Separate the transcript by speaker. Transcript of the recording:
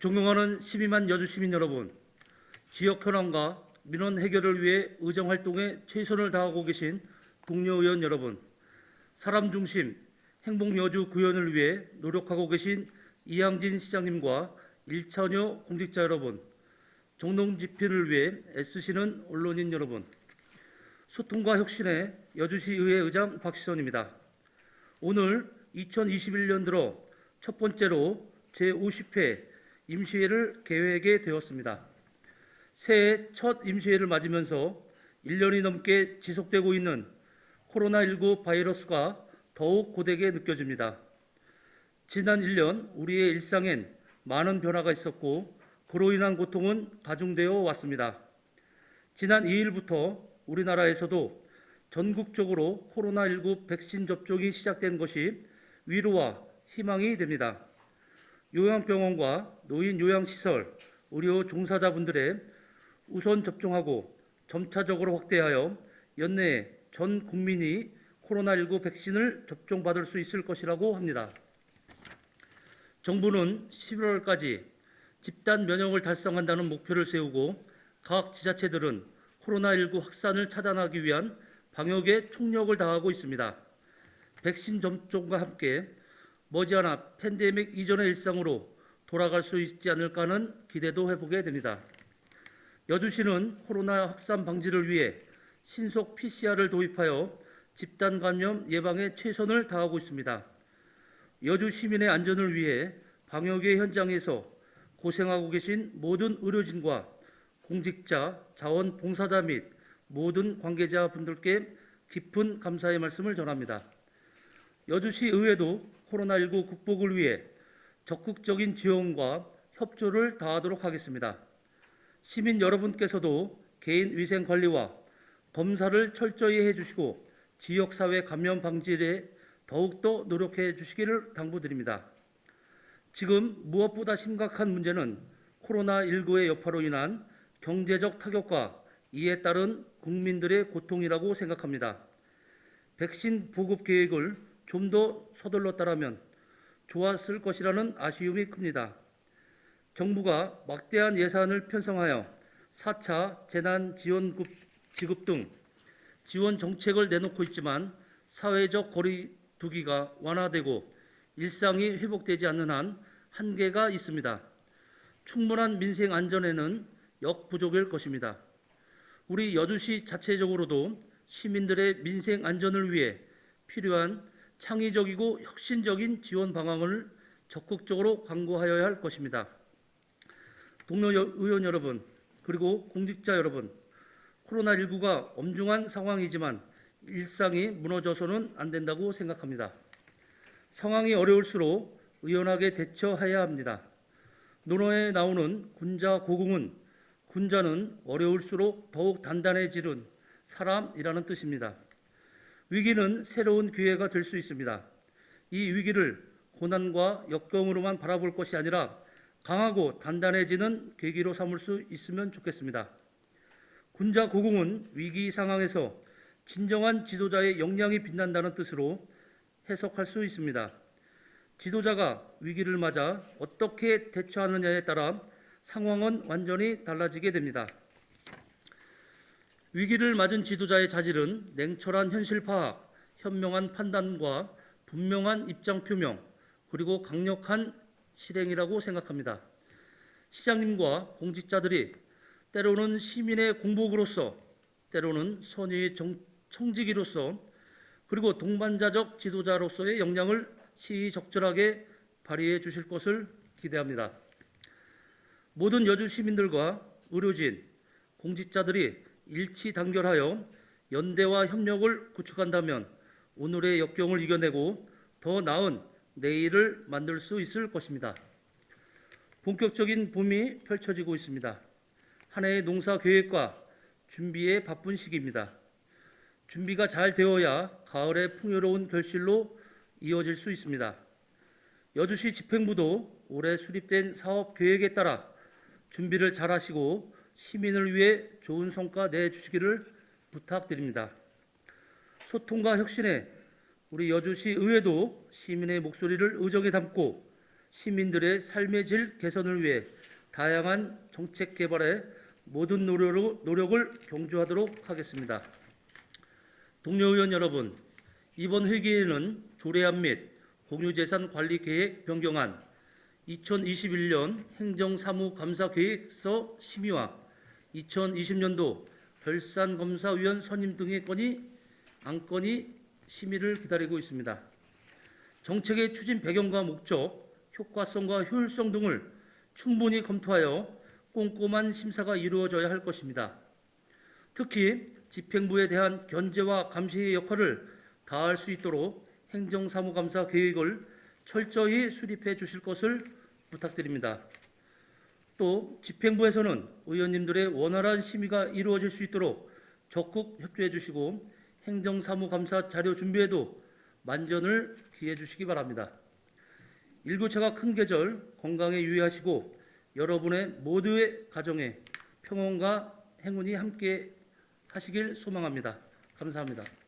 Speaker 1: 존경하는 12만 여주 시민 여러분, 지역 현안과 민원 해결을 위해 의정 활동에 최선을 다하고 계신 동료 의원 여러분, 사람 중심 행복 여주 구현을 위해 노력하고 계신 이양진 시장님과 일차원여 공직자 여러분, 종농 집필을 위해 애쓰시는 언론인 여러분, 소통과 혁신의 여주시 의회 의장 박시선입니다. 오늘 2021년 들어 첫 번째로 제50회 임시회를 계획하게 되었습니다. 새해 첫 임시회를 맞으면서 1년이 넘게 지속되고 있는 코로나19 바이러스가 더욱 고되게 느껴집니다. 지난 1년 우리의 일상엔 많은 변화가 있었고 그로 인한 고통은 가중되어 왔습니다. 지난 2일부터 우리나라에서도 전국적으로 코로나19 백신 접종이 시작된 것이 위로와 희망이 됩니다. 요양병원과 노인 요양시설, 의료 종사자분들의 우선 접종하고 점차적으로 확대하여 연내에 전 국민이 코로나19 백신을 접종받을 수 있을 것이라고 합니다. 정부는 11월까지 집단 면역을 달성한다는 목표를 세우고 각 지자체들은 코로나19 확산을 차단하기 위한 방역에 총력을 다하고 있습니다. 백신 접종과 함께 머지않아 팬데믹 이전의 일상으로 돌아갈 수 있지 않을까 하는 기대도 해보게 됩니다. 여주시는 코로나 확산 방지를 위해 신속 PCR을 도입하여 집단 감염 예방에 최선을 다하고 있습니다. 여주 시민의 안전을 위해 방역의 현장에서 고생하고 계신 모든 의료진과 공직자, 자원봉사자 및 모든 관계자분들께 깊은 감사의 말씀을 전합니다. 여주시 의회도 코로나19 극복을 위해 적극적인 지원과 협조를 다하도록 하겠습니다. 시민 여러분께서도 개인 위생 관리와 검사를 철저히 해주시고 지역사회 감염 방지에 더욱더 노력해 주시기를 당부드립니다. 지금 무엇보다 심각한 문제는 코로나19의 여파로 인한 경제적 타격과 이에 따른 국민들의 고통이라고 생각합니다. 백신 보급 계획을 좀 더 서둘렀다라면 좋았을 것이라는 아쉬움이 큽니다. 정부가 막대한 예산을 편성하여 4차 재난 지원급 지급 등 지원 정책을 내놓고 있지만 사회적 거리두기가 완화되고 일상이 회복되지 않는 한 한계가 있습니다. 충분한 민생 안전에는 역부족일 것입니다. 우리 여주시 자체적으로도 시민들의 민생 안전을 위해 필요한 창의적이고 혁신적인 지원 방안을 적극적으로 강구하여야 할 것입니다. 동료 여- 의원 여러분, 그리고 공직자 여러분, 코로나19가 엄중한 상황이지만 일상이 무너져서는 안 된다고 생각합니다. 상황이 어려울수록 의연하게 대처해야 합니다. 논어에 나오는 군자 고궁은 군자는 어려울수록 더욱 단단해지는 사람이라는 뜻입니다. 위기는 새로운 기회가 될 수 있습니다. 이 위기를 고난과 역경으로만 바라볼 것이 아니라 강하고 단단해지는 계기로 삼을 수 있으면 좋겠습니다. 군자 고궁은 위기 상황에서 진정한 지도자의 역량이 빛난다는 뜻으로 해석할 수 있습니다. 지도자가 위기를 맞아 어떻게 대처하느냐에 따라 상황은 완전히 달라지게 됩니다. 위기를 맞은 지도자의 자질은 냉철한 현실 파악, 현명한 판단과 분명한 입장 표명, 그리고 강력한 실행이라고 생각합니다. 시장님과 공직자들이 때로는 시민의 공복으로서, 때로는 선의의 정- 청지기로서, 그리고 동반자적 지도자로서의 역량을 시의적절하게 발휘해 주실 것을 기대합니다. 모든 여주 시민들과 의료진, 공직자들이 일치 단결하여 연대와 협력을 구축한다면 오늘의 역경을 이겨내고 더 나은 내일을 만들 수 있을 것입니다. 본격적인 봄이 펼쳐지고 있습니다. 한 해의 농사 계획과 준비에 바쁜 시기입니다. 준비가 잘 되어야 가을의 풍요로운 결실로 이어질 수 있습니다. 여주시 집행부도 올해 수립된 사업 계획에 따라 준비를 잘 하시고 시민을 위해 좋은 성과 내주시기를 부탁드립니다. 소통과 혁신에 우리 여주시 의회도 시민의 목소리를 의정에 담고 시민들의 삶의 질 개선을 위해 다양한 정책 개발에 모든 노력을, 경주하도록 하겠습니다. 동료 의원 여러분, 이번 회기에는 조례안 및 공유재산 관리 계획 변경안, 2021년 행정사무감사 계획서 심의와 2020년도 결산검사위원 선임 등의 건이 안건이 심의를 기다리고 있습니다. 정책의 추진 배경과 목적, 효과성과 효율성 등을 충분히 검토하여 꼼꼼한 심사가 이루어져야 할 것입니다. 특히 집행부에 대한 견제와 감시의 역할을 다할 수 있도록 행정사무감사 계획을 철저히 수립해 주실 것을 부탁드립니다. 또 집행부에서는 의원님들의 원활한 심의가 이루어질 수 있도록 적극 협조해 주시고 행정사무감사 자료 준비에도 만전을 기해 주시기 바랍니다. 일교차가 큰 계절 건강에 유의하시고 여러분의 모두의 가정에 평온과 행운이 함께 하시길 소망합니다. 감사합니다.